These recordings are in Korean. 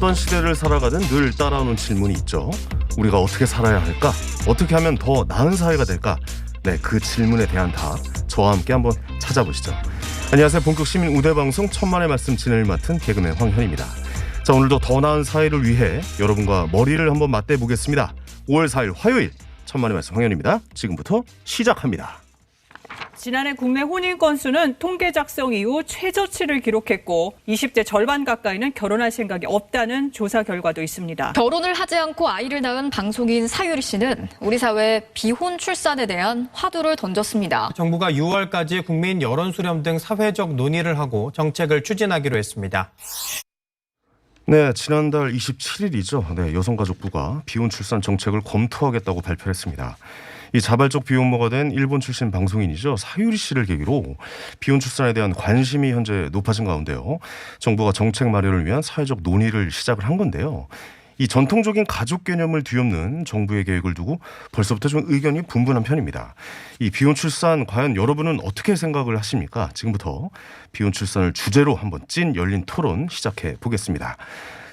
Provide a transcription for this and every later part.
어떤 시대를 살아가든 늘 따라오는 질문이 있죠. 우리가 어떻게 살아야 할까? 어떻게 하면 더 나은 사회가 될까? 네, 그 질문에 대한 답 저와 함께 한번 찾아보시죠. 안녕하세요. 본격 시민 우대 방송 천만의 말씀 진행을 맡은 개그맨 황현입니다. 자, 오늘도 더 나은 사회를 위해 여러분과 머리를 한번 맞대 보겠습니다. 5월 4일 화요일 천만의 말씀 황현입니다. 지금부터 시작합니다. 지난해 국내 혼인 건수는 통계 작성 이후 최저치를 기록했고 20대 절반 가까이는 결혼할 생각이 없다는 조사 결과도 있습니다. 결혼을 하지 않고 아이를 낳은 방송인 사유리 씨는 우리 사회 비혼 출산에 대한 화두를 던졌습니다. 정부가 6월까지 국민 여론 수렴 등 사회적 논의를 하고 정책을 추진하기로 했습니다. 네, 지난달 27일이죠. 네, 여성가족부가 비혼 출산 정책을 검토하겠다고 발표했습니다. 이 자발적 비혼모가 된 일본 출신 방송인이죠. 사유리 씨를 계기로 비혼 출산에 대한 관심이 현재 높아진 가운데요. 정부가 정책 마련을 위한 사회적 논의를 시작을 한 건데요. 이 전통적인 가족 개념을 뒤엎는 정부의 계획을 두고 벌써부터 좀 의견이 분분한 편입니다. 이 비혼 출산 과연 여러분은 어떻게 생각을 하십니까? 지금부터 비혼 출산을 주제로 한번 찐 열린 토론 시작해 보겠습니다.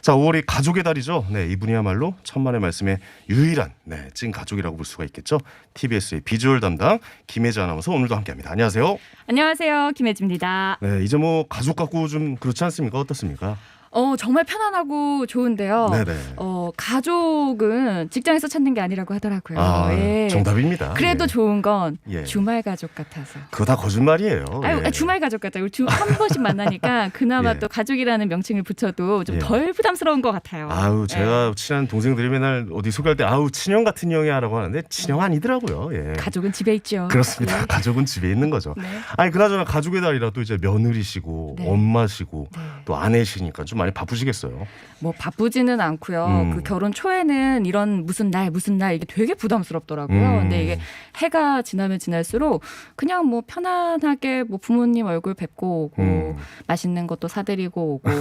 자, 5월이 가족의 달이죠. 네, 이분이야말로 천만의 말씀의 유일한 네, 찐 가족이라고 볼 수가 있겠죠. TBS의 비주얼 담당 김혜지 아나운서 오늘도 함께합니다. 안녕하세요. 안녕하세요. 김혜지입니다. 네, 이제 뭐 가족 갖고 좀 그렇지 않습니까? 어떻습니까? 어, 정말 편안하고 좋은데요. 네네. 어, 가족은 직장에서 찾는 게 아니라고 하더라고요. 아, 예. 정답입니다. 그래도 예. 좋은 건 예. 주말 가족 같아서. 그거 다 거짓말이에요. 아유, 예. 주말 가족 같아요. 우리 주- 한 번씩 만나니까 그나마 예. 또 가족이라는 명칭을 붙여도 예. 좀덜 부담스러운 것 같아요. 아우 제가 예. 친한 동생들이 맨날 어디 소개할 때 아우 친형 같은 형이야라고 하는데 친형 아니더라고요. 예. 가족은 집에 있죠. 그렇습니다. 가족은 집에 있는 거죠. 네. 아니 그나저나 가족의 달이라 또 이제 며느리시고 네. 엄마시고 네. 또 아내시니까 좀 많이 바쁘시겠어요. 뭐 바쁘지는 않고요. 음. 그 결혼 초에는 이런 무슨 날 무슨 날 이게 되게 부담스럽더라고요. 음. 근데 이게 해가 지나면 지날수록 그냥 뭐 편안하게 뭐 부모님 얼굴 뵙고 오고 음. 맛있는 것도 사드리고 오고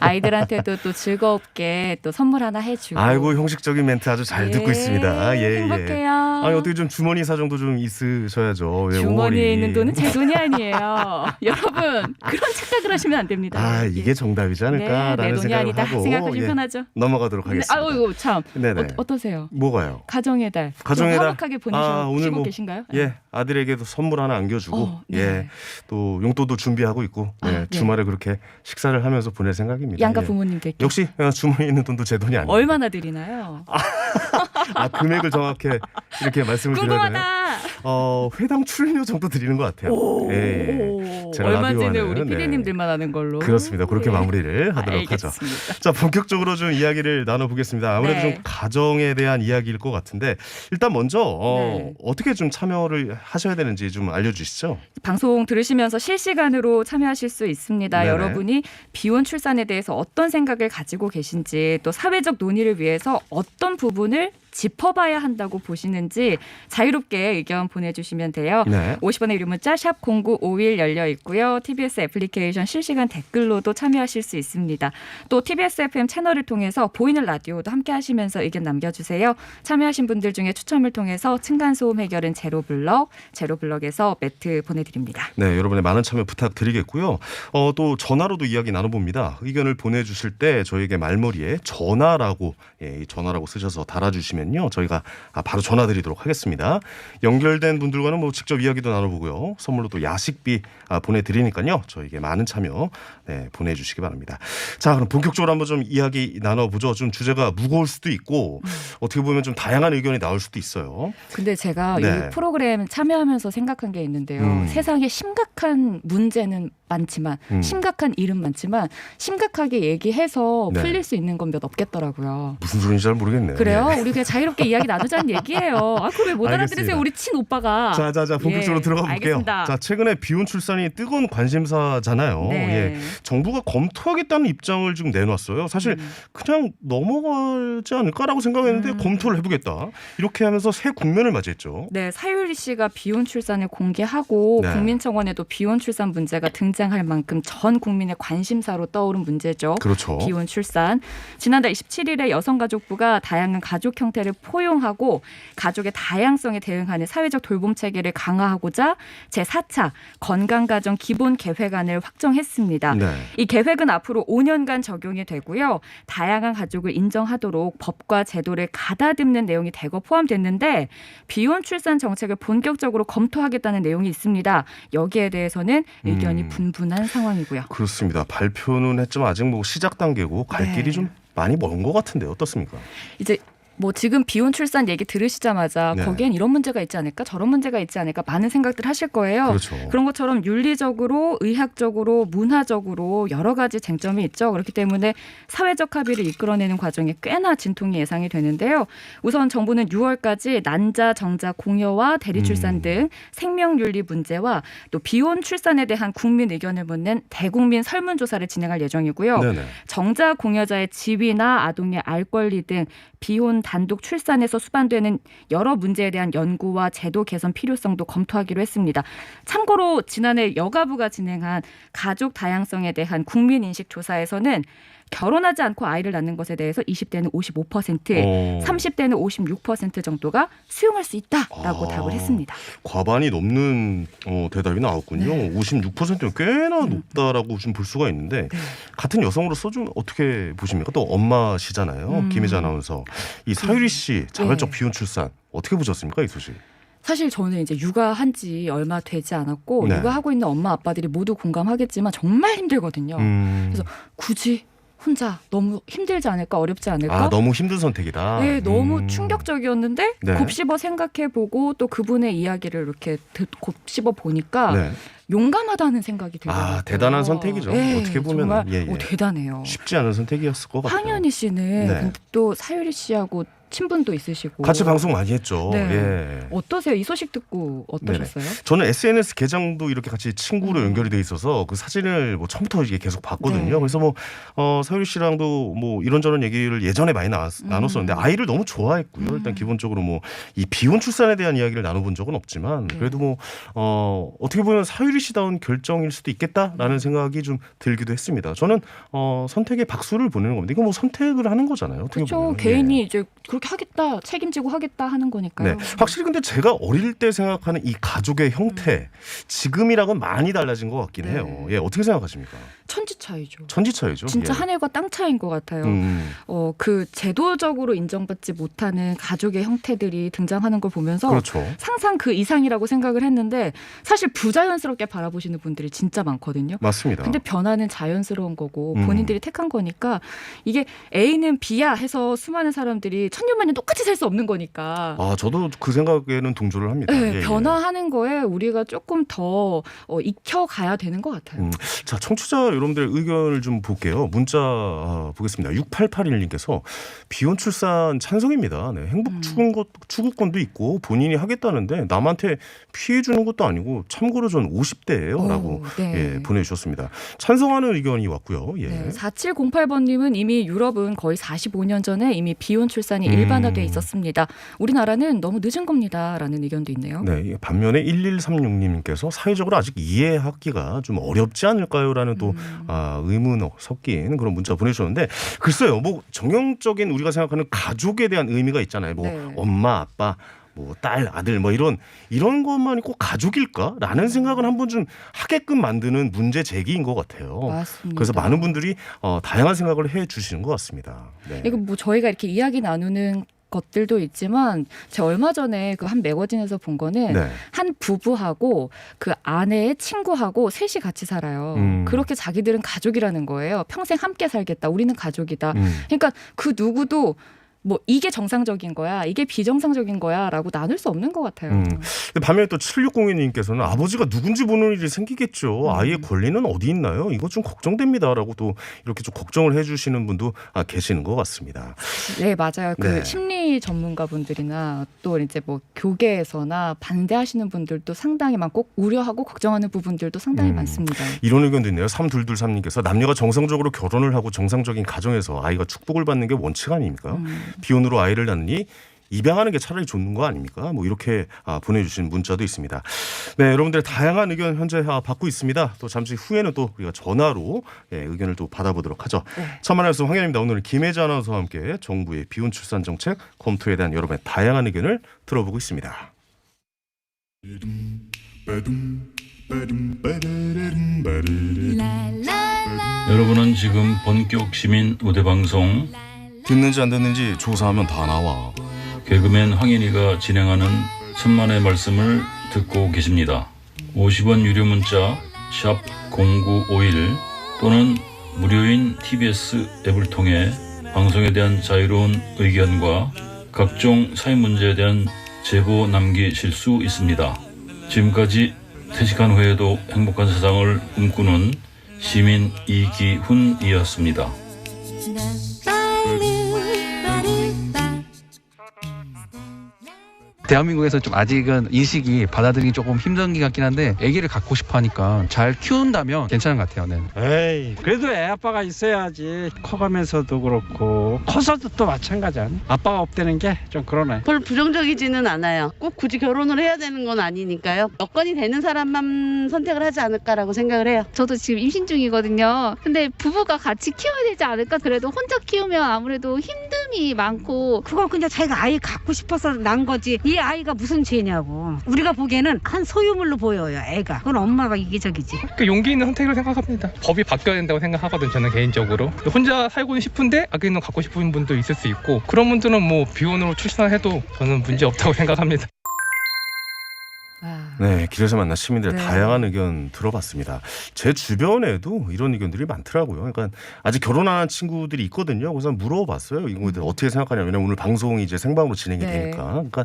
아이들한테도 또 즐겁게 또 선물 하나 해주고. 아이고 형식적인 멘트 아주 잘 듣고 예, 있습니다. 예, 예. 행복해요. 아니 어떻게 좀 주머니 사정도 좀 있으셔야죠. 예, 주머니에 5월이. 있는 돈은 제 돈이 아니에요. 여러분 그런 착각을 하시면 안 됩니다. 아 이게 정답이지 않을까라는 네, 내 돈이 생각을 아니다. 하고 생각하시면 예, 편하죠. 넘어가도록 네, 하겠습니다. 아유 참 네네. 어, 떠세요 뭐가요? 가정의 달. 가정의 좀 달. 화목하게 보내시고 아, 오늘 뭐- 계신가요? 예, 아들에게도 선물 하나 안겨주고, 어, 네. 예, 또 용돈도 준비하고 있고, 아, 예, 네. 주말에 그렇게 식사를 하면서 보낼 생각입니다. 양가 예. 부모님께 역시 어, 주머니에 있는 돈도 제 돈이 아니에요. 얼마나 드리나요? 아 금액을 정확히 이렇게 말씀을? 궁금하다. 어 회당 출연료 정도 드리는 것 같아요. 오, 예, 제가 얼마지는 라디오 우리 하는, 네. PD님들만 하는 걸로. 그렇습니다. 그렇게 예. 마무리를 하도록 하죠. 알겠습니다. 자 본격적으로 좀 이야기를 나눠보겠습니다. 아무래도 네. 좀 가정에 대한 이야기일 것 같은데 일단 먼저 어, 네. 어떻게 좀 참여를 하셔야 되는지 좀 알려주시죠. 방송 들으시면서 실시간으로 참여하실 수 있습니다. 네네. 여러분이 비혼 출산에 대해서 어떤 생각을 가지고 계신지 또 사회적 논의를 위해서 어떤 부분을 짚어봐야 한다고 보시는지 자유롭게 의견 보내주시면 돼요. 네. 50원의 유료 문자 샵 0951 열려 있고요. TBS 애플리케이션 실시간 댓글로도 참여하실 수 있습니다. 또 TBS FM 채널을 통해서 보이는 라디오도 함께 하시면서 의견 남겨주세요. 참여하신 분들 중에 추첨을 통해서 층간 소음 해결은 제로블럭, 제로블럭에서 매트 보내드립니다. 네, 여러분의 많은 참여 부탁드리겠고요. 어, 또 전화로도 이야기 나눠봅니다. 의견을 보내주실 때 저에게 말머리에 전화라고 예, 이 전화라고 쓰셔서 달아주시면요, 저희가 아, 바로 전화드리도록 하겠습니다. 연결된 분들과는 뭐 직접 이야기도 나눠보고요, 선물로 또 야식비 아, 보내드리니까요, 저에게 많은 참여 네, 보내주시기 바랍니다. 자, 그럼 본격적으로 한번 좀 이야기 나눠보죠. 좀 주제가 무거울 수도 있고 어떻게 보면 좀 다양한 의견이 나올 수도 있어요. 근데 제가 네. 이 프로그램 참여하면서 생각한 게 있는데요. 음. 세상에 심각한 문제는 많지만 음. 심각한 일은 많지만 심각하게 얘기해서 네. 풀릴 수 있는 건 몇 없겠더라고요. 무슨 소리인지 잘 모르겠네요. 그래요? 예. 우리 그냥 자유롭게 이야기 나누자는 얘기예요. 아, 그걸 못. 알아들으세요? 우리 친 오빠가. 자, 자, 자, 본격적으로 예, 들어가 볼게요. 알겠습니다. 자, 최근에 비혼 출산이 뜨거운 관심사잖아요. 네. 예. 정부가 검토하겠다는 입장을 지금 내놨어요. 사실 음. 그냥 넘어가지 않을까라고 생각했는데 음. 검토를 해보겠다. 이렇게 하면서 새 국면을 맞이했죠. 네, 사유리 씨가 비혼 출산을 공개하고 네. 국민청원에도 비혼 출산 문제가 긴장 할 만큼 전 국민의 관심사로 떠오른 문제죠. 그렇죠. 비혼 출산. 지난달 27일에 여성가족부가 다양한 가족 형태를 포용하고 가족의 다양성에 대응하는 사회적 돌봄 체계를 강화하고자 제4차 건강가정 기본 계획안을 확정했습니다. 네. 이 계획은 앞으로 5년간 적용이 되고요. 다양한 가족을 인정하도록 법과 제도를 가다듬는 내용이 대거 포함됐는데 비혼 출산 정책을 본격적으로 검토하겠다는 내용이 있습니다. 여기에 대해서는 의견이 음. 분 분한 상황이고요. 그렇습니다. 발표는 했지만 아직 뭐 시작 단계고 갈 네. 길이 좀 많이 먼 것 같은데 어떻습니까? 이제 뭐 지금 비혼 출산 얘기 들으시자마자 네. 거기엔 이런 문제가 있지 않을까 저런 문제가 있지 않을까 많은 생각들 하실 거예요. 그렇죠. 런 것처럼 윤리적으로, 의학적으로, 문화적으로 여러 가지 쟁점이 있죠. 그렇기 때문에 사회적 합의를 이끌어내는 과정에 꽤나 진통이 예상이 되는데요. 우선 정부는 6월까지 난자, 정자, 공여와 대리 출산 음. 등 생명 윤리 문제와 또 비혼 출산에 대한 국민 의견을 묻는 대국민 설문조사를 진행할 예정이고요. 네네. 정자 공여자의 지위나 아동의 알 권리 등 비혼 단독 출산에서 수반되는 여러 문제에 대한 연구와 제도 개선 필요성도 검토하기로 했습니다. 참고로 지난해 여가부가 진행한 가족 다양성에 대한 국민 인식 조사에서는 결혼하지 않고 아이를 낳는 것에 대해서 20대는 55%, 어, 30대는 56% 정도가 수용할 수 있다라고 아. 답을 했습니다. 과반이 넘는 어, 대답이 나왔군요. 네. 56%는 꽤나 음. 높다라고 좀 볼 수가 있는데 네. 같은 여성으로서 좀 어떻게 보십니까? 또 엄마시잖아요. 음. 김혜자 아나운서. 이 사유리 씨 자발적 네. 비혼 출산 어떻게 보셨습니까? 이 소식. 사실 저는 이제 육아한 지 얼마 되지 않았고 네. 육아하고 있는 엄마 아빠들이 모두 공감하겠지만 정말 힘들거든요. 음. 그래서 굳이 혼자 너무 힘들지 않을까 어렵지 않을까? 아 너무 힘든 선택이다. 네, 너무 음. 충격적이었는데 네. 곱씹어 생각해보고 또 그분의 이야기를 이렇게 듣, 곱씹어 보니까 네. 용감하다는 생각이 들더라고요. 아, 대단한 선택이죠. 네, 어떻게 보면은. 정말 예, 예. 어, 대단해요. 쉽지 않은 선택이었을 것 같아요. 황현희 씨는 네. 근데 또 사유리 씨하고 친분도 있으시고 같이 방송 많이 했죠. 네. 예. 어떠세요? 이 소식 듣고 어떠셨어요? 저는 SNS 계정도 이렇게 같이 친구로 음. 연결이 돼 있어서 그 사진을 뭐 처음부터 이게 계속 봤거든요. 네. 그래서 뭐 어, 서유리 씨랑도 뭐 이런저런 얘기를 예전에 많이 나, 음. 나눴었는데 아이를 너무 좋아했고요. 일단 기본적으로 뭐 이 비혼 출산에 대한 이야기를 나눠본 적은 없지만 네. 그래도 뭐 어, 어떻게 보면 사유리 씨다운 결정일 수도 있겠다라는 음. 생각이 생각이 좀 들기도 했습니다. 저는 어, 선택에 박수를 보내는 겁니다. 이거 뭐 선택을 하는 거잖아요. 어떻게 그렇죠. 보면. 개인이 예. 이제 그렇게 하겠다, 책임지고 하겠다 하는 거니까요. 네. 확실히 근데 제가 어릴 때 생각하는 이 가족의 형태 지금이랑은 많이 달라진 것 같긴 네. 해요. 예, 어떻게 생각하십니까? 천지 차이죠. 천지 차이죠. 진짜 예. 하늘과 땅 차이인 것 같아요. 음, 어, 그 제도적으로 인정받지 못하는 가족의 형태들이 등장하는 걸 보면서 그렇죠. 상상 그 이상이라고 생각을 했는데 사실 부자연스럽게 바라보시는 분들이 진짜 많거든요. 맞습니다. 근데 변화는 자연스러운 거고 음. 본인들이 택한 거니까 이게 A는 B야 해서 수많은 사람들이 천년만년 똑같이 살 수 없는 거니까 아, 저도 그 생각에는 동조를 합니다. 네, 예, 예. 변화하는 거에 우리가 조금 더 어, 익혀가야 되는 것 같아요. 음, 자, 청취자 여러분들의 의견을 좀 볼게요. 문자 아, 보겠습니다. 6881님께서 비혼 출산 찬성입니다. 네, 행복 음. 추구, 추구권도 있고 본인이 하겠다는데 남한테 피해 주는 것도 아니고 참고로 전 50대예요라고 오, 네. 예, 보내주셨습니다. 찬성하는 의견이 왔고요. 예. 네, 4708번님은 이미 유럽은 거의 45년 전에 이미 비혼 출산이 음. 일반화돼 있었습니다. 우리나라는 너무 늦은 겁니다라는 의견도 있네요. 네, 이 반면에 1136님께서 사회적으로 아직 이해하기가 좀 어렵지 않을까요라는 또 음. 아, 의문 섞인 그런 문자 보내주셨는데 글쎄요, 뭐 정형적인 우리가 생각하는 가족에 대한 의미가 있잖아요. 뭐 네. 엄마, 아빠. 뭐 딸, 아들 뭐 이런 이런 것만이 꼭 가족일까라는 생각을 한번 좀 하게끔 만드는 문제 제기인 것 같아요. 맞습니다. 그래서 많은 분들이 어, 다양한 생각을 해 주시는 것 같습니다. 네. 이거 뭐 저희가 이렇게 이야기 나누는 것들도 있지만 제가 얼마 전에 그 한 매거진에서 본 거는 네. 한 부부하고 그 아내의 친구하고 셋이 같이 살아요. 음. 그렇게 자기들은 가족이라는 거예요. 평생 함께 살겠다. 우리는 가족이다. 음. 그러니까 그 누구도 뭐 이게 정상적인 거야, 이게 비정상적인 거야라고 나눌 수 없는 것 같아요. 음. 근데 반면에 또 7602님께서는 아버지가 누군지 보는 일이 생기겠죠. 음. 아이의 권리는 어디 있나요? 이거 좀 걱정됩니다라고 또 이렇게 좀 걱정을 해주시는 분도 아, 계시는 것 같습니다. 네, 맞아요. 그 네. 심리 전문가분들이나 또 이제 뭐 교계에서나 반대하시는 분들도 상당히 많고 우려하고 걱정하는 부분들도 상당히 음. 많습니다. 이런 의견도 있네요. 3223님께서 남녀가 정상적으로 결혼을 하고 정상적인 가정에서 아이가 축복을 받는 게 원칙 아닙니까? 음. 비혼으로 아이를 낳느니 입양하는 게 차라리 좋는 거 아닙니까? 뭐 이렇게 아, 보내주신 문자도 있습니다. 네, 여러분들의 다양한 의견 현재 아, 받고 있습니다. 또 잠시 후에는 또 우리가 전화로 예, 의견을 또 받아보도록 하죠. 천만의 말씀 황현입니다. 오늘은 김혜지 아나운서와 함께 정부의 비혼 출산 정책 검토에 대한 여러분의 다양한 의견을 들어보고 있습니다. 여러분은 지금 본격 시민 우대 방송 듣는지 안 듣는지 조사하면 다 나와. 개그맨 황인이가 진행하는 천만의 말씀을 듣고 계십니다. 50원 유료 문자 샵 #0951 또는 무료인 TBS 앱을 통해 방송에 대한 자유로운 의견과 각종 사회 문제에 대한 제보 남기실 수 있습니다. 지금까지 퇴직한 후에도 행복한 세상을 꿈꾸는 시민 이기훈이었습니다. 대한민국에서 좀 아직은 인식이 받아들이기 조금 힘든 것 같긴 한데 아기를 갖고 싶어 하니까 잘 키운다면 괜찮은 것 같아요. 네. 에이 그래도 애 아빠가 있어야지 커가면서도 그렇고 커서도 또 마찬가지 아니 아빠가 없다는 게 좀 그러네 별 부정적이지는 않아요. 꼭 굳이 결혼을 해야 되는 건 아니니까요. 여건이 되는 사람만 선택을 하지 않을까라고 생각을 해요. 저도 지금 임신 중이거든요. 근데 부부가 같이 키워야 되지 않을까? 그래도 혼자 키우면 아무래도 힘듦이 많고 그건 그냥 자기가 아이 갖고 싶어서 난 거지. 이 아이가 무슨 죄냐고. 우리가 보기에는 한 소유물로 보여요, 애가. 그건 엄마가 이기적이지. 그 용기 있는 선택을 생각합니다. 법이 바뀌어야 된다고 생각하거든 저는 개인적으로. 혼자 살고는 싶은데 아기는 갖고 싶은 분도 있을 수 있고 그런 분들은 뭐 비혼으로 출산해도 저는 문제 없다고 생각합니다. 아, 네, 길에서 만난 시민들의 네. 다양한 의견 들어봤습니다. 제 주변에도 이런 의견들이 많더라고요. 그러니까 아직 결혼 안 한 친구들이 있거든요. 그래서 물어봤어요. 이거들 어떻게 생각하냐. 왜냐면 오늘 방송이 이제 생방으로 진행이 네. 되니까. 그러니까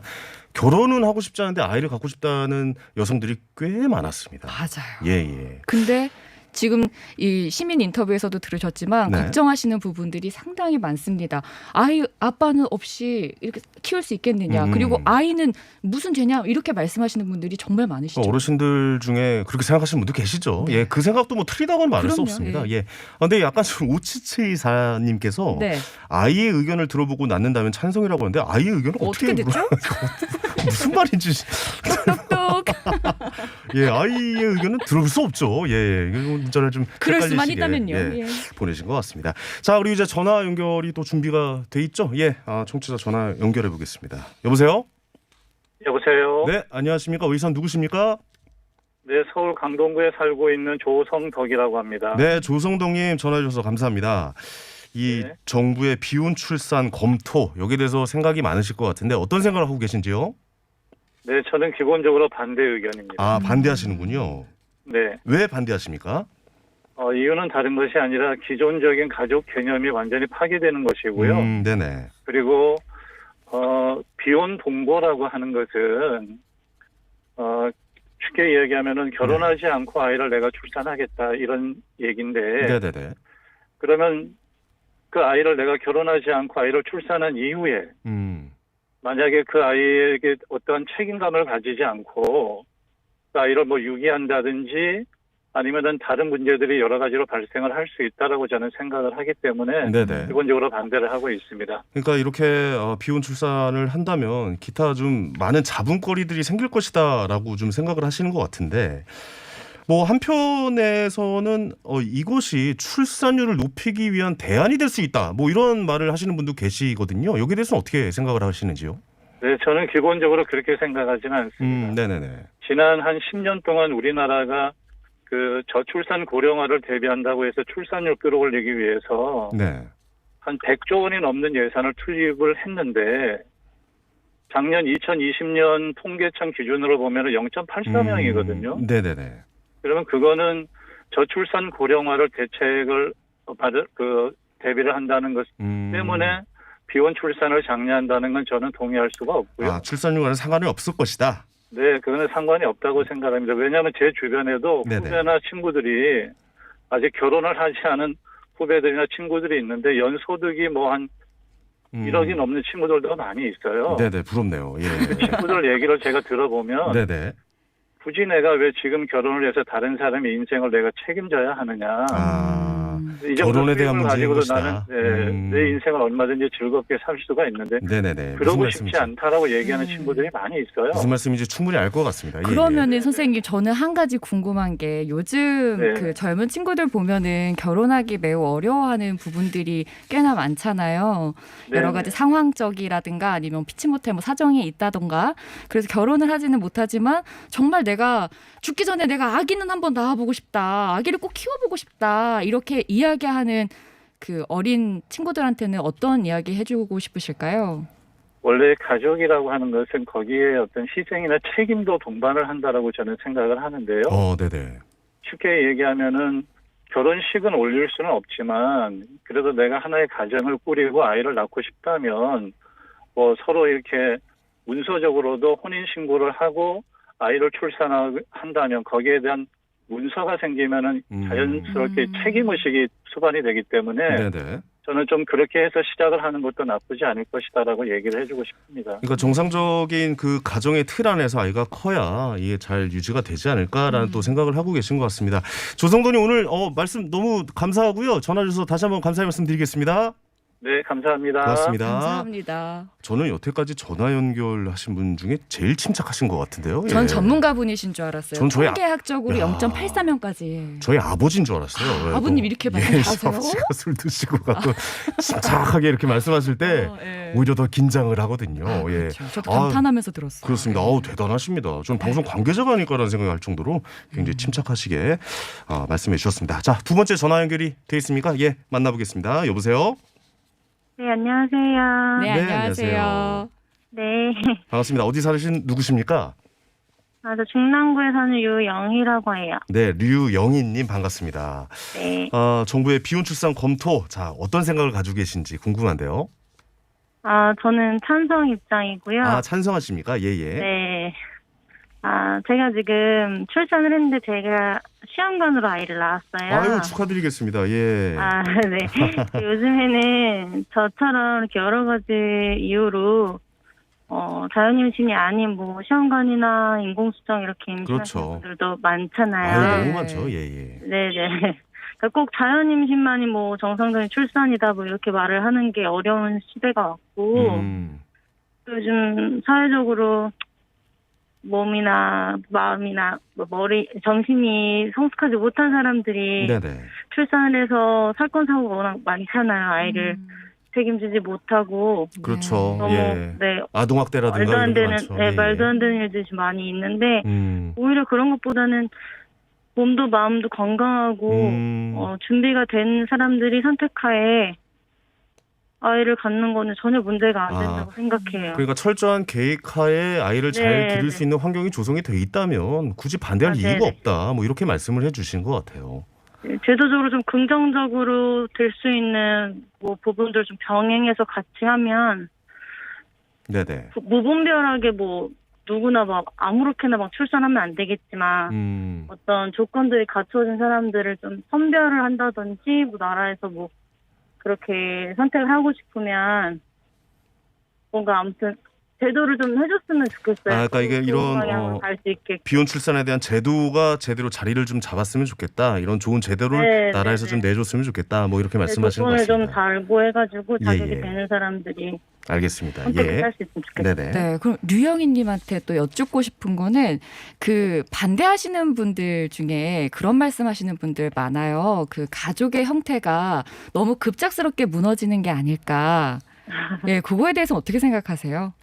결혼은 하고 싶지 않은데 아이를 갖고 싶다는 여성들이 꽤 많았습니다. 맞아요. 예, 예. 근데 지금 이 시민 인터뷰에서도 들으셨지만 네. 걱정하시는 부분들이 상당히 많습니다. 아이 아빠는 없이 이렇게 키울 수 있겠느냐. 음. 그리고 아이는 무슨 죄냐 이렇게 말씀하시는 분들이 정말 많으시죠. 어르신들 중에 그렇게 생각하시는 분도 계시죠. 예, 그 생각도 뭐 틀리다고는 말할 수 네. 그럼요, 없습니다. 예. 아, 근데 약간 좀 오치치이사님께서 네. 아이의 의견을 들어보고 낳는다면 찬성이라고 하는데 아이의 의견을 어떻게, 어떻게 듣죠? 무슨 말인지 똑똑. 예 아이의 의견은 들을 수 없죠. 예, 예. 문자를 좀 그럴 수만 헷갈리시게, 있다면요. 예, 예. 보내신 것 같습니다. 자, 그리고 이제 전화 연결이 또 준비가 돼 있죠. 예, 아, 청취자 전화 연결해 보겠습니다. 여보세요. 여보세요. 네, 안녕하십니까? 의사 누구십니까? 네, 서울 강동구에 살고 있는 조성덕이라고 합니다. 네, 조성동님 전화 주셔서 감사합니다. 이 네. 정부의 비혼 출산 검토 여기에 대해서 생각이 많으실 것 같은데 어떤 생각을 하고 계신지요? 네, 저는 기본적으로 반대 의견입니다. 아 반대하시는군요. 네, 왜 반대하십니까? 어, 이유는 다른 것이 아니라 기존적인 가족 개념이 완전히 파괴되는 것이고요. 음, 네네. 그리고 어, 비혼 동거라고 하는 것은 어, 쉽게 이야기하면은 결혼하지 않고 아이를 내가 출산하겠다 이런 얘기인데 네. 네네네. 그러면 그 아이를 내가 결혼하지 않고 아이를 출산한 이후에 음, 만약에 그 아이에게 어떠한 책임감을 가지지 않고 그 아이를 뭐 유기한다든지 아니면은 다른 문제들이 여러 가지로 발생을 할 수 있다라고 저는 생각을 하기 때문에 네네. 기본적으로 반대를 하고 있습니다. 그러니까 이렇게 어, 비혼 출산을 한다면 기타 좀 많은 자분거리들이 생길 것이다라고 좀 생각을 하시는 것 같은데 뭐 한편에서는 어, 이것이 출산율을 높이기 위한 대안이 될 수 있다. 뭐 이런 말을 하시는 분도 계시거든요. 여기에 대해서는 어떻게 생각을 하시는지요? 네, 저는 기본적으로 그렇게 생각하지는 않습니다. 음, 네네네. 지난 한 10년 동안 우리나라가 그 저출산 고령화를 대비한다고 해서 출산율 끌어올리기 위해서 네. 한 100조 원이 넘는 예산을 투입을 했는데 작년 2020년 통계청 기준으로 보면 0.84명이거든요. 음, 네네네. 그러면 그거는 저출산 고령화를 대책을 받을 그 대비를 한다는 것 음. 때문에 비혼 출산을 장려한다는 건 저는 동의할 수가 없고요. 아, 출산율과는 상관이 없을 것이다. 네, 그거는 상관이 없다고 생각합니다. 왜냐하면 제 주변에도 네네. 후배나 친구들이 아직 결혼을 하지 않은 후배들이나 친구들이 있는데 연소득이 뭐한 음. 1억이 넘는 친구들도 많이 있어요. 네네, 부럽네요. 예. 친구들 얘기를 제가 들어보면 네네. 굳이 내가 왜 지금 결혼을 해서 다른 사람의 인생을 내가 책임져야 하느냐. 아, 이 정도 결혼에 대한 문제인 것이다. 나는 예, 음. 내 인생을 얼마든지 즐겁게 살 수가 있는데 네네네. 그러고 싶지 않다라고 얘기하는 음. 친구들이 많이 있어요. 무슨 말씀인지 충분히 알 것 같습니다. 예, 예. 그러면은 선생님 저는 한 가지 궁금한 게 요즘 네. 그 젊은 친구들 보면은 결혼하기 매우 어려워하는 부분들이 꽤나 많잖아요. 네, 여러 가지 네. 상황적이라든가 아니면 피치 못해 뭐 사정이 있다던가 그래서 결혼을 하지는 못하지만 정말 내가 죽기 전에 내가 아기는 한번 낳아보고 싶다 아기를 꼭 키워보고 싶다 이렇게 이야기하는 그 어린 친구들한테는 어떤 이야기 해주고 싶으실까요? 원래 가족이라고 하는 것은 거기에 어떤 희생이나 책임도 동반을 한다라고 저는 생각을 하는데요. 어, 네네. 쉽게 얘기하면은 결혼식은 올릴 수는 없지만 그래도 내가 하나의 가정을 꾸리고 아이를 낳고 싶다면 뭐 서로 이렇게 문서적으로도 혼인 신고를 하고 아이를 출산한다면 거기에 대한 문서가 생기면은 음. 자연스럽게 음. 책임 의식이 수반이 되기 때문에 네네. 저는 좀 그렇게 해서 시작을 하는 것도 나쁘지 않을 것이다라고 얘기를 해주고 싶습니다. 그러니까 정상적인 그 가정의 틀 안에서 아이가 커야 이게 잘 유지가 되지 않을까라는 또 생각을 하고 계신 것 같습니다. 조성돈이 오늘 어, 말씀 너무 감사하고요. 전화 주셔서 다시 한번 감사의 말씀 드리겠습니다. 네, 감사합니다. 고맙습니다. 감사합니다. 저는 여태까지 전화 연결하신 분 중에 제일 침착하신 것 같은데요. 전 예. 전문가 분이신 줄 알았어요. 전 저희 아- 통계학적으로 야. 0.84명까지. 저희 아버지인 줄 알았어요. 예, 아버님 또 이렇게 예, 말씀하세요? 아버지가 술 드시고 가고 침착하게 이렇게 말씀하실 때 어, 예. 오히려 더 긴장을 하거든요. 아, 예. 그렇죠. 저도 아, 감탄하면서 들었어요. 그렇습니다. 예. 어우 대단하십니다. 전 방송 관계자가 아닐까라는 생각이 할 정도로 굉장히 침착하시게 아, 말씀해 주셨습니다. 자, 두 번째 전화 연결이 돼 있습니까? 예, 만나보겠습니다. 여보세요. 네, 안녕하세요. 네, 네, 안녕하세요. 안녕하세요. 네. 반갑습니다. 어디 사신 누구십니까? 아, 저 중랑구에 사는 유영희라고 해요. 네, 류영희님 반갑습니다. 네. 아, 정부의 비혼 출산 검토, 자 어떤 생각을 가지고 계신지 궁금한데요. 아, 저는 찬성 입장이고요. 아, 찬성하십니까? 예, 예. 네. 아, 제가 지금 출산을 했는데 제가 시험관으로 아이를 낳았어요. 아유, 축하드리겠습니다. 예. 아, 네. 요즘에는 저처럼 이렇게 여러 가지 이유로 어, 자연임신이 아닌 뭐 시험관이나 인공수정 이렇게 임신하는 그렇죠. 분들도 많잖아요. 아유, 네. 너무 많죠. 예, 예. 네네. 그러니까 꼭 자연임신만이 뭐 정상적인 출산이다 뭐 이렇게 말을 하는 게 어려운 시대가 왔고 음, 요즘 사회적으로 몸이나 마음이나 뭐 머리 정신이 성숙하지 못한 사람들이 네네. 출산을 해서 사건 사고가 워낙 많잖아요. 아이를 음. 책임지지 못하고 그렇죠. 너무 예. 네 아동학대라든가 말도 안 되는. 네, 예, 말도 예. 안 되는 일들이 좀 많이 있는데 음, 오히려 그런 것보다는 몸도 마음도 건강하고 음, 어, 준비가 된 사람들이 선택하에 아이를 갖는 거는 전혀 문제가 안 아, 된다고 생각해요. 그러니까 철저한 계획하에 아이를 잘 네, 기를 네. 수 있는 환경이 조성이 돼 있다면 굳이 반대할 아, 이유가 네네. 없다. 뭐 이렇게 말씀을 해주신 것 같아요. 네, 제도적으로 좀 긍정적으로 될 수 있는 뭐 부분들 좀 병행해서 같이 하면 네네. 그 무분별하게 뭐 누구나 막 아무렇게나 막 출산하면 안 되겠지만 음, 어떤 조건들이 갖춰진 사람들을 좀 선별을 한다든지 뭐 나라에서 뭐 그렇게 선택을 하고 싶으면 뭔가 아무튼 제도를 좀 해줬으면 좋겠어요. 아, 그러니까 이게 이런, 어. 비혼 출산에 대한 제도가 제대로 자리를 좀 잡았으면 좋겠다. 이런 좋은 제도를 네, 나라에서 네, 좀 네. 내줬으면 좋겠다. 뭐 이렇게 말씀하시는 것 조건을 좀 같습니다. 달고 해가지고 예, 자격이 예. 되는 사람들이 알겠습니다. 선택을 예. 할수 있으면 좋겠어요. 네네. 네, 그럼 류영희님한테 또 여쭙고 싶은 거는 그 반대하시는 분들 중에 그런 말씀하시는 분들 많아요. 그 가족의 형태가 너무 급작스럽게 무너지는 게 아닐까. 예, 그거에 대해서 어떻게 생각하세요?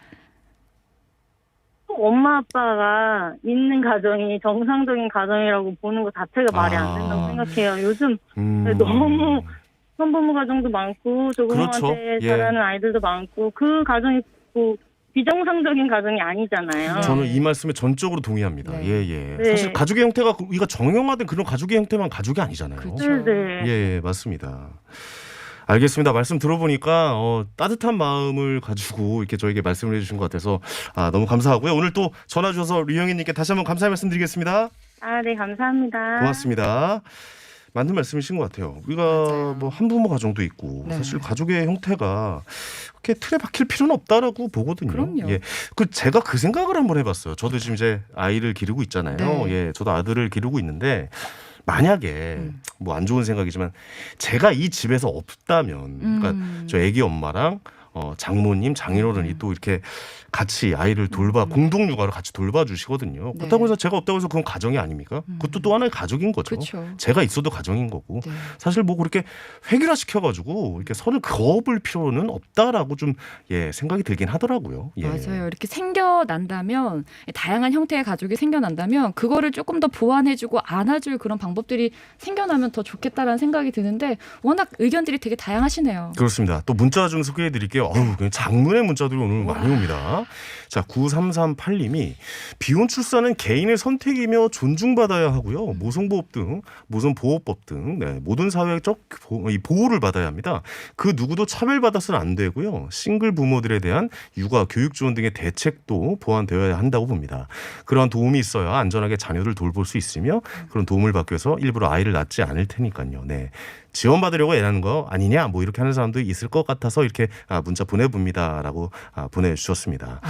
엄마 아빠가 있는 가정이 정상적인 가정이라고 보는 것 자체가 말이 아. 안 된다고 생각해요. 요즘 음. 네, 너무 선부모 가정도 많고 조부모한테 그렇죠. 예. 잘하는 아이들도 많고 그 가정이 뭐 비정상적인 가정이 아니잖아요. 저는 이 말씀에 전적으로 동의합니다. 네. 예, 예. 네. 사실 가족의 형태가 그- 우리가 정형화된 그런 가족의 형태만 가족이 아니잖아요. 그렇죠. 네, 네. 예, 예, 맞습니다. 알겠습니다. 말씀 들어보니까 어, 따뜻한 마음을 가지고 이렇게 저에게 말씀을 해주신 것 같아서 아, 너무 감사하고요. 오늘 또 전화 주셔서 류영희님께 다시 한번 감사의 말씀드리겠습니다. 아, 네, 감사합니다. 고맙습니다. 맞는 말씀이신 것 같아요. 우리가 맞아요. 뭐 한부모 가정도 있고 네. 사실 가족의 형태가 그렇게 틀에 박힐 필요는 없다라고 보거든요. 그럼요. 예, 그 제가 그 생각을 한번 해봤어요. 저도 지금 이제 아이를 기르고 있잖아요. 네. 예, 저도 아들을 기르고 있는데 만약에 뭐안 좋은 생각이지만 제가 이 집에서 없다면 그러니까 음. 저 애기 엄마랑 어 장모님, 장인어른이 또 이렇게 같이 아이를 돌봐 공동 육아를 같이 돌봐 주시거든요. 네. 그렇다고 해서 제가 없다고 해서 그건 가정이 아닙니까? 그것도 또 하나의 가족인 거죠. 그렇죠. 제가 있어도 가정인 거고 네. 사실 뭐 그렇게 획일화 시켜가지고 이렇게 선을 그어볼 필요는 없다라고 좀 예 생각이 들긴 하더라고요. 예. 맞아요. 이렇게 생겨난다면 다양한 형태의 가족이 생겨난다면 그거를 조금 더 보완해주고 안아줄 그런 방법들이 생겨나면 더 좋겠다라는 생각이 드는데 워낙 의견들이 되게 다양하시네요. 그렇습니다. 또 문자 좀 소개해 드릴게요. 어우, 장문의 문자들이 오늘 많이 옵니다. 자, 9338님이 비혼 출산은 개인의 선택이며 존중받아야 하고요. 모성보호 등, 모성보호법 등, 네, 모든 사회적 보호를 받아야 합니다. 그 누구도 차별받아서는 안 되고요. 싱글 부모들에 대한 육아, 교육 지원 등의 대책도 보완되어야 한다고 봅니다. 그러한 도움이 있어야 안전하게 자녀를 돌볼 수 있으며 그런 도움을 받기 위해서 일부러 아이를 낳지 않을 테니까요. 네. 지원받으려고 애라는 거 아니냐 뭐 이렇게 하는 사람도 있을 것 같아서 이렇게 아, 문자 보내봅니다라고 아, 보내주셨습니다.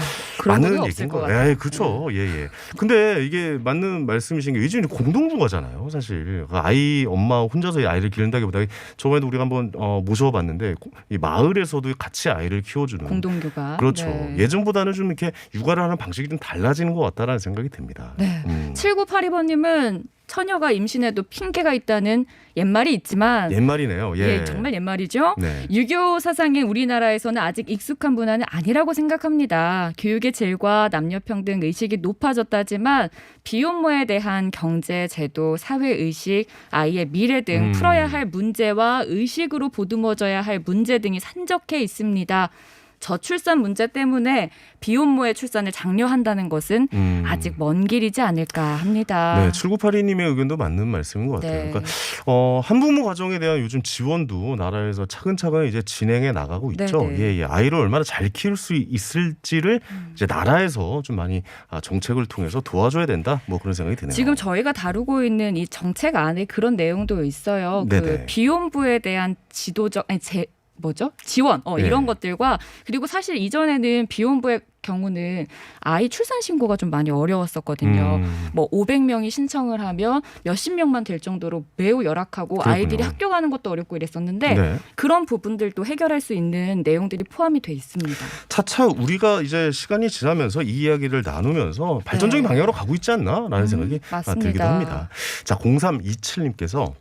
없을 것 같아요. 네. 예, 그렇죠. 예, 예. 근데 이게 맞는 말씀이신 게 요즘 공동부가잖아요, 사실. 그 아이 엄마 혼자서 이 아이를 기른다기보다 저번에도 우리가 한번 어, 모셔봤는데 이 마을에서도 같이 아이를 키워주는 공동교가. 그렇죠. 네. 예전보다는 좀 이렇게 육아를 하는 방식이 좀 달라지는 것 같다라는 생각이 듭니다. 네. 음. 7982번님은 처녀가 임신해도 핑계가 있다는 옛말이 있지만 옛말이네요. 예. 예, 정말 옛말이죠. 네. 유교 사상인 우리나라에서는 아직 익숙한 문화는 아니라고 생각합니다. 교육의 질과 남녀 평등 의식이 높아졌다지만 비혼모에 대한 경제, 제도, 사회 의식, 아이의 미래 등 음. 풀어야 할 문제와 의식으로 보듬어져야 할 문제 등이 산적해 있습니다. 저출산 문제 때문에 비혼모의 출산을 장려한다는 것은 음. 아직 먼 길이지 않을까 합니다. 네, 7982님의 의견도 맞는 말씀인 것 같아요. 네. 그러니까 어, 한부모 가정에 대한 요즘 지원도 나라에서 차근차근 이제 진행해 나가고 있죠. 네, 음. 네. 예, 예. 아이를 얼마나 잘 키울 수 있을지를 이제 나라에서 좀 많이 아, 정책을 통해서 도와줘야 된다. 뭐 그런 생각이 드네요. 지금 저희가 다루고 있는 이 정책 안에 그런 내용도 있어요. 그 네네. 비혼부에 대한 지도적 아니 제 뭐죠? 지원 어, 네. 이런 것들과 그리고 사실 이전에는 비혼부의 경우는 아이 출산 신고가 좀 많이 어려웠었거든요. 음. 뭐 500명이 신청을 하면 몇십 명만 될 정도로 매우 열악하고 그렇군요. 아이들이 학교 가는 것도 어렵고 이랬었는데 네. 그런 부분들도 해결할 수 있는 내용들이 포함이 돼 있습니다. 차차 우리가 이제 시간이 지나면서 이 이야기를 나누면서 발전적인 네. 방향으로 가고 있지 않나라는 음, 생각이 아, 맞습니다. 들기도 합니다. 자, 0327님께서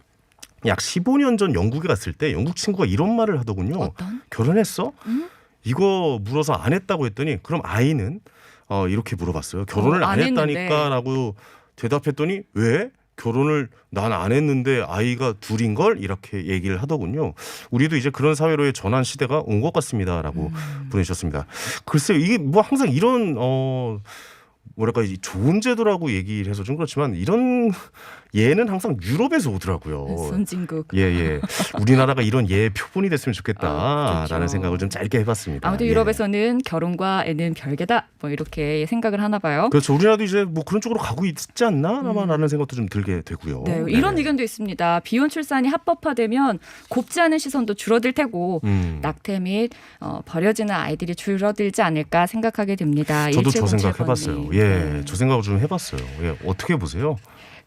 약 15년 전 영국에 갔을 때 영국 친구가 이런 말을 하더군요. 어떤? 결혼했어? 음? 이거 물어서 안 했다고 했더니 그럼 아이는 어, 이렇게 물어봤어요. 결혼을 어, 안 안. 했다니까라고 대답했더니 왜? 결혼을 난 안 했는데 아이가 둘인 걸 이렇게 얘기를 하더군요. 우리도 이제 그런 사회로의 전환 시대가 온 것 같습니다라고 음. 보내주셨습니다. 글쎄요, 이게 뭐 항상 이런 어 뭐랄까 이 좋은 제도라고 얘기를 해서 좀 그렇지만 이런 예는 항상 유럽에서 오더라고요. 선진국. 예, 예. 우리나라가 이런 예 표본이 됐으면 아, 좋겠다라는 그렇죠. 생각을 좀 짧게 해봤습니다. 아무튼 예. 유럽에서는 결혼과 애는 별개다. 뭐 이렇게 생각을 하나 봐요. 그렇죠. 우리나라도 이제 뭐 그런 쪽으로 가고 있지 않나라는 생각도 좀 들게 되고요. 음. 네, 이런 의견도 있습니다. 비혼 출산이 합법화되면 곱지 않은 시선도 줄어들 테고 음. 낙태 및 어, 버려지는 아이들이 줄어들지 않을까 생각하게 됩니다. 저도 저1707 생각. 해봤어요. 예, 네. 저 생각을 좀 해봤어요. 예, 어떻게 보세요?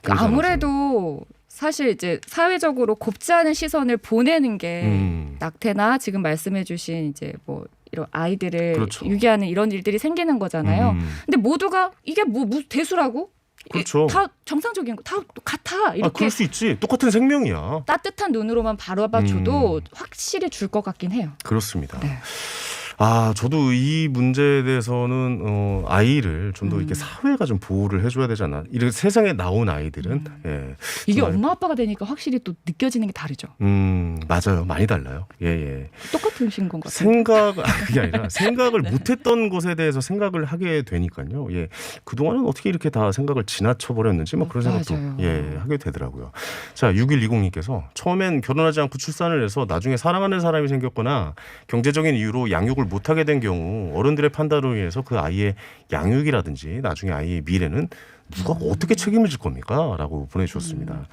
그 아무래도 사실 이제 사회적으로 곱지 않은 시선을 보내는 게 음. 낙태나 지금 말씀해주신 이제 뭐 이런 아이들을 그렇죠. 유기하는 이런 일들이 생기는 거잖아요. 음. 근데 모두가 이게 뭐 무슨 대수라고? 그렇죠. 다 정상적인 거 다 같아 아, 이렇게 그럴 수 있지. 똑같은 생명이야. 따뜻한 눈으로만 바라봐줘도 음. 확실히 줄 것 같긴 해요. 그렇습니다. 네. 아, 저도 이 문제에 대해서는 어, 아이를 좀 더 이렇게 음. 사회가 좀 보호를 해줘야 되잖아. 이렇게 세상에 나온 아이들은 예, 이게 정말, 엄마 아빠가 되니까 확실히 또 느껴지는 게 다르죠. 음 맞아요, 많이 달라요. 예, 예. 똑같은 신건 같아요. 생각 아, 그게 아니라 생각을 네. 못했던 것에 대해서 생각을 하게 되니까요. 예, 그 동안은 어떻게 이렇게 다 생각을 지나쳐 버렸는지 뭐 그런 생각도 맞아요. 예 하게 되더라고요. 자, 6120님께서 처음엔 결혼하지 않고 출산을 해서 나중에 사랑하는 사람이 생겼거나 경제적인 이유로 양육을 못하게 된 경우 어른들의 판단으로 인해서 그 아이의 양육이라든지 나중에 아이의 미래는 누가 어떻게 책임을 질 겁니까?라고 보내주셨습니다.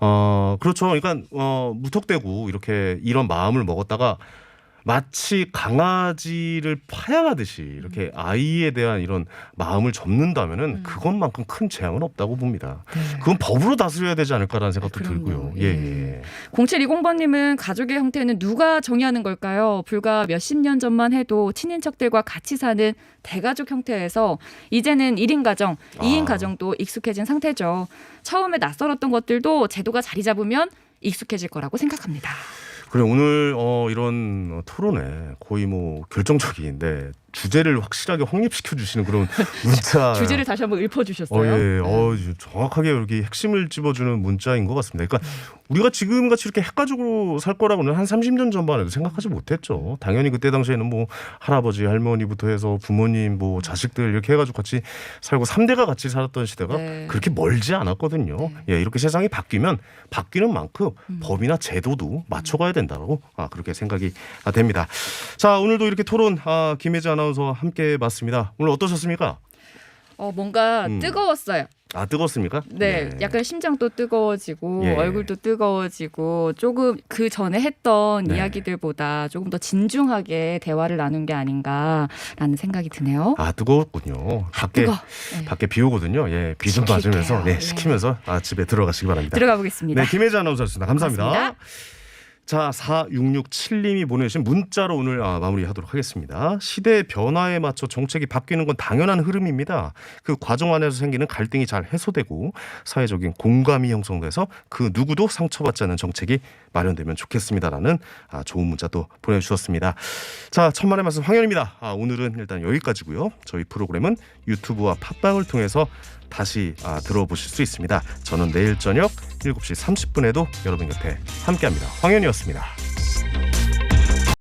어 그렇죠. 그러니까 어 무턱대고 이렇게 이런 마음을 먹었다가 마치 강아지를 파양하듯이 이렇게 아이에 대한 이런 마음을 접는다면은 그것만큼 큰 재앙은 없다고 봅니다. 그건 법으로 다스려야 되지 않을까라는 생각도 들고요. 예, 예. 0720번님은 가족의 형태는 누가 정의하는 걸까요? 불과 몇십 년 전만 해도 친인척들과 같이 사는 대가족 형태에서 이제는 1인 가정, 2인 아. 가정도 익숙해진 상태죠. 처음에 낯설었던 것들도 제도가 자리 잡으면 익숙해질 거라고 생각합니다. 그래 오늘 어 이런 어, 토론에 거의 뭐 결정적인데 주제를 확실하게 확립시켜 주시는 그런 문자 주제를 다시 한번 읊어주셨어요. 어, 예, 네. 어, 정확하게 여기 핵심을 집어주는 문자인 것 같습니다. 그러니까 우리가 지금 같이 이렇게 핵가족으로 살 거라고는 한 30년 전만 해도 생각하지 못했죠. 당연히 그때 당시에는 뭐 할아버지, 할머니부터 해서 부모님, 뭐 자식들 이렇게 해가지고 같이 살고 3대가 같이 살았던 시대가 네. 그렇게 멀지 않았거든요. 예, 이렇게 세상이 바뀌면 바뀌는 만큼 법이나 제도도 맞춰가야 된다고 아, 그렇게 생각이 아, 됩니다. 자, 오늘도 이렇게 토론 아, 김혜지 아나운서와 함께 봤습니다. 오늘 어떠셨습니까? 어, 뭔가 음. 뜨거웠어요. 아, 뜨겁습니까? 네, 약간 심장도 뜨거워지고 예. 얼굴도 뜨거워지고 조금 그 전에 했던 네. 이야기들보다 조금 더 진중하게 대화를 나눈 게 아닌가라는 생각이 드네요. 아 뜨거웠군요. 밖에 뜨거. 네. 밖에 비 오거든요. 예, 비 좀 맞으면서 네, 네. 식히면서 아, 집에 들어가시기 바랍니다. 들어가 보겠습니다. 네, 김혜지 아나운서였습니다. 감사합니다. 고맙습니다. 자, 4667님이 보내주신 문자로 오늘 아, 마무리하도록 하겠습니다. 시대의 변화에 맞춰 정책이 바뀌는 건 당연한 흐름입니다. 그 과정 안에서 생기는 갈등이 잘 해소되고 사회적인 공감이 형성돼서 그 누구도 상처받지 않는 정책이 마련되면 좋겠습니다라는 아, 좋은 문자 또 보내주셨습니다. 자, 천만의 말씀 황현입니다. 아, 오늘은 일단 여기까지고요. 저희 프로그램은 유튜브와 팟빵을 통해서 다시 아, 들어보실 수 있습니다. 저는 내일 저녁 7시 30분에도 여러분 곁에 함께합니다. 황현이었습니다.